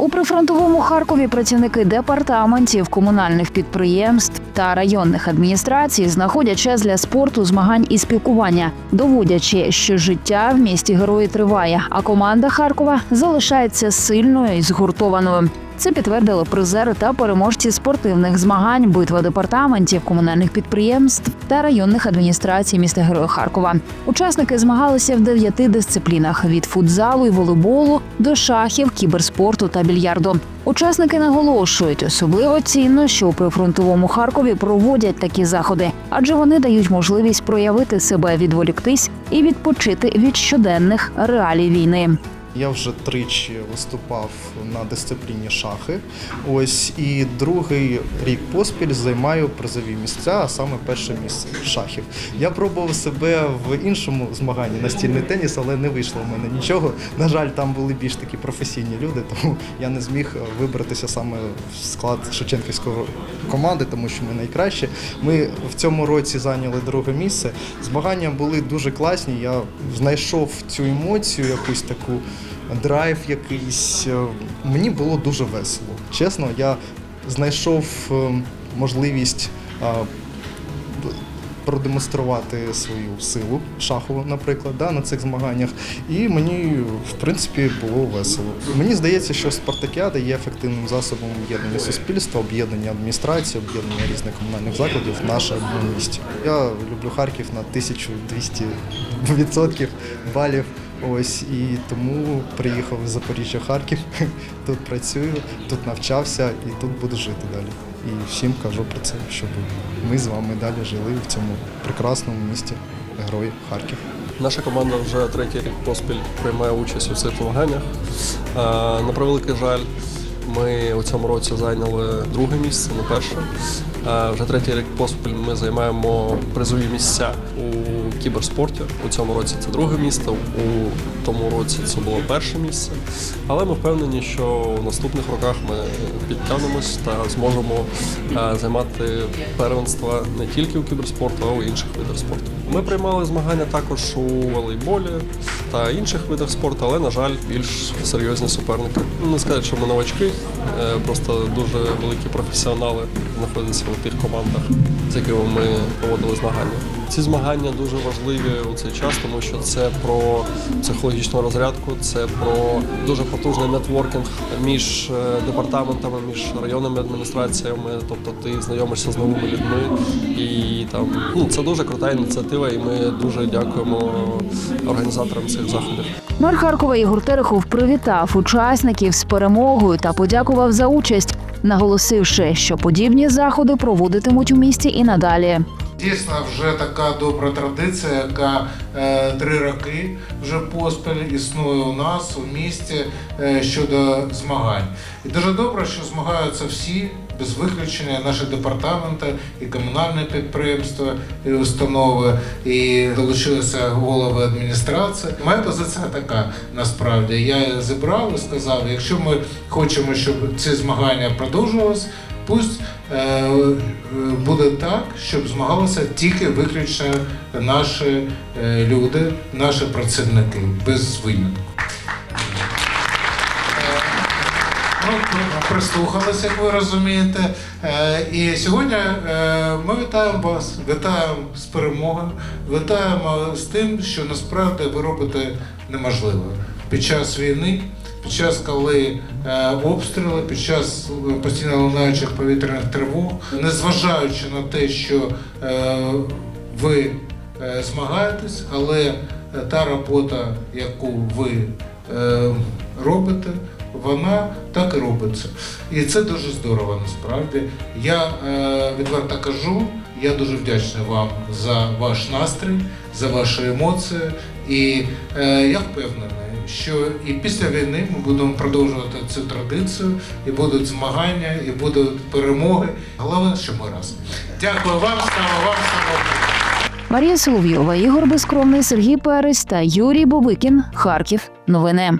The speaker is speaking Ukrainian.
У прифронтовому Харкові працівники департаментів комунальних підприємств та районних адміністрацій знаходять час для спорту, змагань і спілкування, доводячи, що життя в місті герої триває, а команда Харкова залишається сильною і згуртованою. Це підтвердили призери та переможці спортивних змагань, битва департаментів, комунальних підприємств та районних адміністрацій міста Героя Харкова. Учасники змагалися в дев'яти дисциплінах: від футзалу і волейболу до шахів, кіберспорту та більярду. Учасники наголошують, особливо цінно, що у прифронтовому Харкові проводять такі заходи, адже вони дають можливість проявити себе, відволіктись і відпочити від щоденних реалій війни. Я вже тричі виступав на дисципліні шахи. Ось і другий рік поспіль займаю призові місця, а саме перше місце шахів. Я пробував себе в іншому змаганні настільний теніс, але не вийшло в мене нічого. На жаль, там були більш такі професійні люди, тому я не зміг вибратися саме в склад Шевченківської команди, тому що ми найкраще. Ми в цьому році зайняли друге місце. Змагання були дуже класні. Я знайшов цю емоцію, якусь таку драйв якийсь. Е, Мені було дуже весело. Чесно, я знайшов е, можливість е, продемонструвати свою силу шахову, наприклад, да, на цих змаганнях. І мені, в принципі, було весело. Мені здається, що спартакіада є ефективним засобом об'єднання суспільства, об'єднання адміністрації, об'єднання різних комунальних закладів в нашому місті. Я люблю Харків на 1200 відсотків балів. Ось і тому приїхав з Запоріжжя Харків. Тут працюю, тут навчався і тут буду жити далі. І всім кажу про це, щоб ми з вами далі жили в цьому прекрасному місті Герой Харків. Наша команда вже третій рік поспіль приймає участь у цих змаганнях. Е, На превеликий жаль, ми у цьому році зайняли друге місце, не перше. Е, Вже третій рік поспіль ми займаємо призові місця у кіберспорті. У цьому році це друге місце, у тому році це було перше місце. Але ми впевнені, що в наступних роках ми підтягнемось та зможемо е, займати первенства не тільки у кіберспорту, а й у інших видах спорту. Ми приймали змагання також у волейболі та інших видах спорту, але, на жаль, більш серйозні суперники. Ну, Не сказати, що ми новачки, е, просто дуже великі професіонали знаходяться у тих командах, з якими ми проводили змагання. Ці змагання дуже важливі у цей час, тому що це про психологічну розрядку, це про дуже потужний нетворкінг між е, департаментами, між районними адміністраціями. Тобто ти знайомишся з новими людьми, і там ну це дуже крута ініціатива, і ми дуже дякуємо організаторам цих заходів. Мер Харкова Ігор Терехов привітав учасників з перемогою та подякував за участь, наголосивши, що подібні заходи проводитимуть у місті і надалі. Дійсно, вже така добра традиція, яка е, три роки вже поспіль існує у нас у місті е, щодо змагань. І дуже добре, що змагаються всі без виключення наші департаменти і комунальні підприємства і установи, і долучилися голови адміністрації. Моя позиція така насправді. Я зібрав і сказав, якщо ми хочемо, щоб ці змагання продовжувалися, Пусть е, е, буде так, щоб змагалися тільки виключно наші е, люди, наші працівники, без винятку. Ну, прислухалися, як ви розумієте. Е, І сьогодні е, ми вітаємо вас, вітаємо з перемогою, вітаємо з тим, що насправді ви робите неможливе під час війни. Під час, коли е, обстріли, під час е, постійно лунаючих повітряних тривог, незважаючи на те, що е, ви змагаєтесь, але та робота, яку ви робите, вона так і робиться. І це дуже здорово насправді. Я е, відверто кажу, я дуже вдячний вам за ваш настрій, за ваші емоції. І е, я впевнений, що і після війни ми будемо продовжувати цю традицію, і будуть змагання, і будуть перемоги. Головне, що ми разом. Дякую вам, слава вам, слава Марія Соловйова, Ігор Безкровний, Сергій Перець та Юрій Бовикін. Харків. Новини.